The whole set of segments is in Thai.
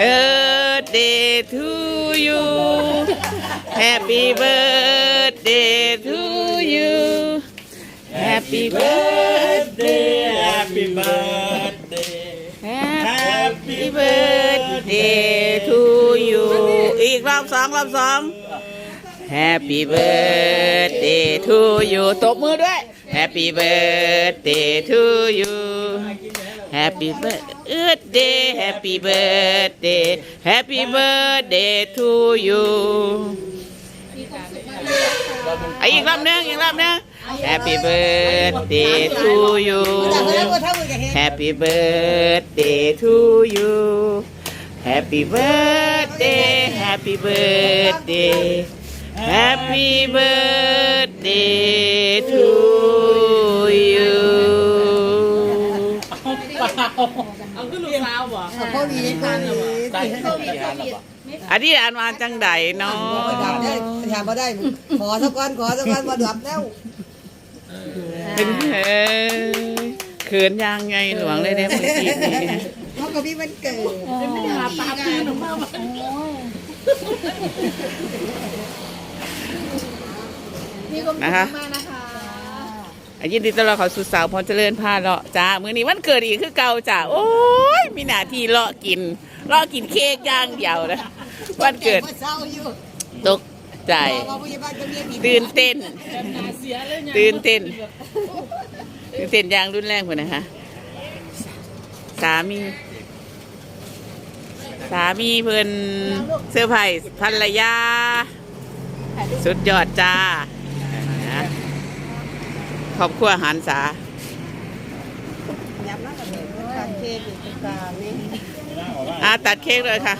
เออ day to you Happy birthday to you Happy birthday Happy birthday Happy birthday to you อีกรอบสองรอบสอง Happy birthday to you ตบมือด้วย Happy birthday to you Happy birthday Happy birthday Happy birthday to you อ่ะอีกรอบหนึงอีกรอบหนึง Happy birthday to you Happy birthday to you Happy birthday Happy birthday Happy birthday To you เอาขึ้นลูกสาวบ่เขาดีเขาดีได้ที่หาแล้วบ่อธิษฐานมาจังใดเนาะดับได้ถามมาได้ ขอสักวันขอสักวันมาดับแล้วเป็นเฮ้ยเขินยางไงหลวงเลยเนี่ยเมื่อกี้นี้เพราะกับพี่มันเกิดไม่ได้หาตามคืนออกมา บ่นะคะ มานะคะอะยินดีต้อนรับเขาสู่สาวพรเจริญพาเลาะจ้ามื้อนี้วันเกิดอีกคือเก่าจ้าโอ้ยมีหน้าที่เลาะกินเลาะกินเค้กอย่างเดียวนะวันเกิดเศร้าอยู่ตกใจว่าผู้ใหญ่บ้านจะมีผีตื่นเต้น ตื่นเต้นตื่นเต้นอย่างรุนแรงพุ่นนะคะสามี สามีเพิ่นเสื้อร์ไผ่ภรรยา สุดยอดจ้า ครอบครัวหันษายับมากกับเด็กการเทศอยู่ตรงกลางนี่อาตัดเค้กเลยค่ะ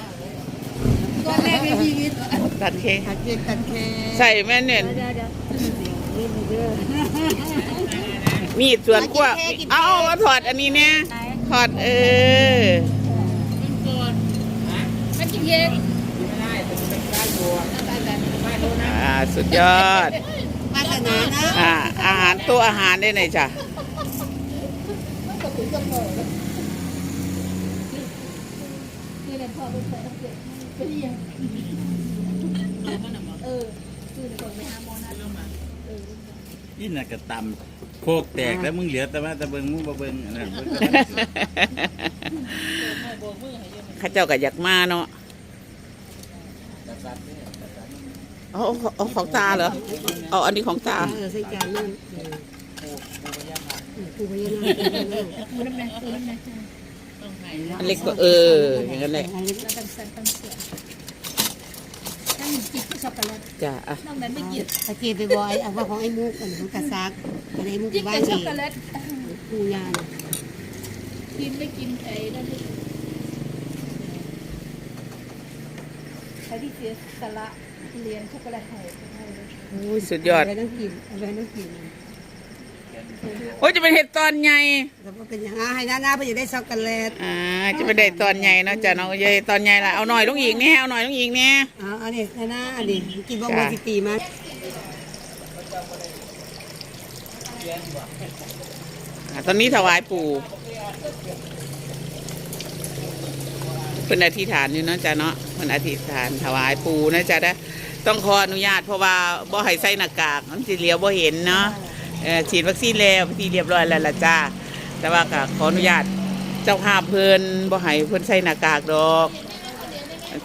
ก้อนแรกในชีวิตตัดเค้กตัดเค้กตัดเค้กใส่แม่เน่นนี่มีเยอะมีดส่วนขั้วเอามาถอดอันนี้เนี่ยถอดเออมากินเค้กอ่าสุดยอด มาตนานะอ่าอาหารตัวอาหารได้ไหนจ้ะคือในพ่อเป็นคนเกิดเป็นยังเออคือในคนไปหาหมอนัดมานี่น่ะก็ตำโคกแตกแล้วมึงเหลือแต่ว่าแต่เบิ่งมึงบ่เบิ่งอันนั้นเบิ่งข้าเจ้าก็อยากมาเนาะ เอาเอาของตาเหรอเอาอันนี้ของตาเออใส่จานนั่นปูพญานาคปูน้ำแดงปูน้ำแดงอันเล็กก็เอออย่างนั้นแหละตั้งสันตั้งเสือตั้งจิตช็อกโกแลตจ้ะอะนอกนั้นไม่กินตะเกียบไปบ่อยเอาว่าของไอ้มุกอันของกระซักอันไอ้มุกบ้านช็อกนี่ปูยานกินไม่กินไอ้นั่นใครที่เสียสละ เรียนช็อกโกแลตให้ให้เลยโอ้ยสุดยอดอะไรต้องกินอะไรต้องกินโอ้ยจะเป็นเห็ดตอนใหญ่แต่ว่าเป็นอย่างอะให้หน้าหน้าเพื่อจะได้ช็อกโกแลตอ่าจะเป็นได้ตอนใหญ่เนาะจ้ะเนาะยายตอนใหญ่ละเอาหน่อยลุงอีกเนี่ยเอาหน่อยลุงอีกเนี่ยอ๋ออันนี้หน้าหน้าอันนี้กินบ้างวันสิบปีมาอ่าตอนนี้ถวายปู่ เป็นอธิษฐานอยู่เนาะจ้ะเนาะเป็นอธิษฐานถวายปูนะจ๊ะนะต้องขออนุญาตเพราะว่าบ่ให้ใส่หน้ากากมันสิเหลียวบ่เห็นเนาะเอ่อฉีดวัคซีนแล้วพิธีเรียบร้อยแล้วล่ะจ้าแต่ว่าก็ขออนุญาตเจ้าภาพเพิ่นบ่ให้เพิ่นใส่หน้ากากดอก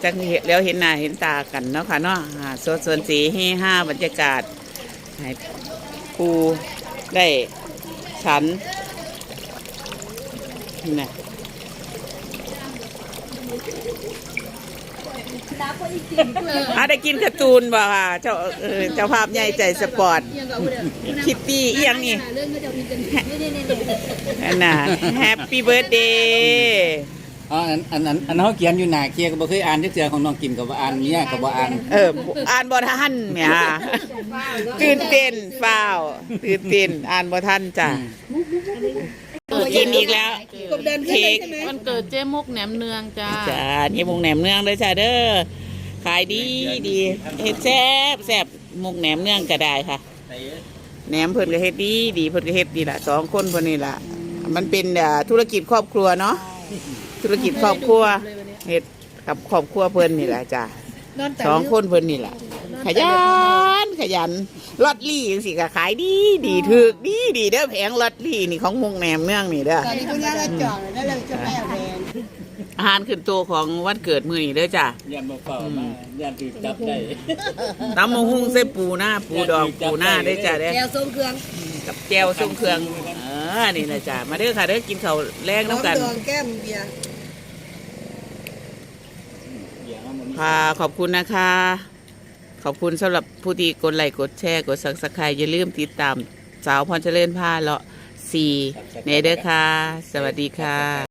จังเห็นแล้วเห็นหน้าเห็นตากันเนาะค่ะเนาะอ่าสวนสวนสีเฮฮาบรรยากาศให้ปูได้ฉันนี่นะ น้ำก็อีกกินเอออาได้กินการ์ตูนบ่ค่ะ เจ้าเออเจ้าภาพใหญ่ใจสปอร์ตยังกับเรื่องคิตตี้อีหยังนี่เรื่องก็จะมีกันนี่นี่นี่นี่อันน่ะแฮปปี้เบิร์ดเดย์อ๋ออันอันอันอันเขาเขียนอยู่หน้าเคียก็บ่เคยอ่านจักเทื่อของน้องกิมก็บ่อ่านเมียก็บ่อ่านเอออ่านบ่ทันแหม่ตื่นเต้นเปล่าตื่นเต้นอ่านบ่ทันจ้ะเออกินอีกแล้วเค้กวันเกิดเจ๊มุกแหนมเนืองจ้าจ้านี่มุกแหนมเนืองเลยจ้าเด้อขายดีดีเฮ็ดแซ่บแซ่บมุกแหนมเนืองก็ได้ค่ะไปแหนมเพิ่นก็เฮ็ดดีดีเพิ่นก็เฮ็ดดีล่ะสองคนเพิ่นนี่ล่ะมันเป็นอ่าธุรกิจครอบครัวเนาะธุรกิจครอบครัวเฮ็ดกับครอบครัวเพิ่นนี่ล่ะจ้ะนอนแต่สองคนเพิ่นนี่ล่ะ ขยันขยันลอตลี่จังสิก็ขายดีดีถูกดีดีเด้อแผงลอตลี่นี่ของมุงแหนมเมืองนี่เด้อตอนนี้คุณย่าละจ่องแล้วเราจะแม่แพงอาหารขึ้นตัวของวันเกิดมื้อนี้เด้อจ้ะยันบ่เฝ้ามายันถูกจับได้ตำมะฮุ่งใส่ปูหน้าปูดองปูหน้าได้อจ้ะเด้อแก้วส้มเครื่องกับแก้วส้มเครื่องเออนี่นะจ้ะมาเด้อค่ะเด้อกินข้าวแรงน้ำน้ำกันดองแก้มเบียร์ค่ะขอบคุณนะคะ ขอบคุณสำหรับผู้ที่กดไลค์กดแชร์กดสักสไครอย่าลืมติดตามสาวพรเจริญผ้าเลาะสี่เนเด้อค่ะ สวัสดีค่ะ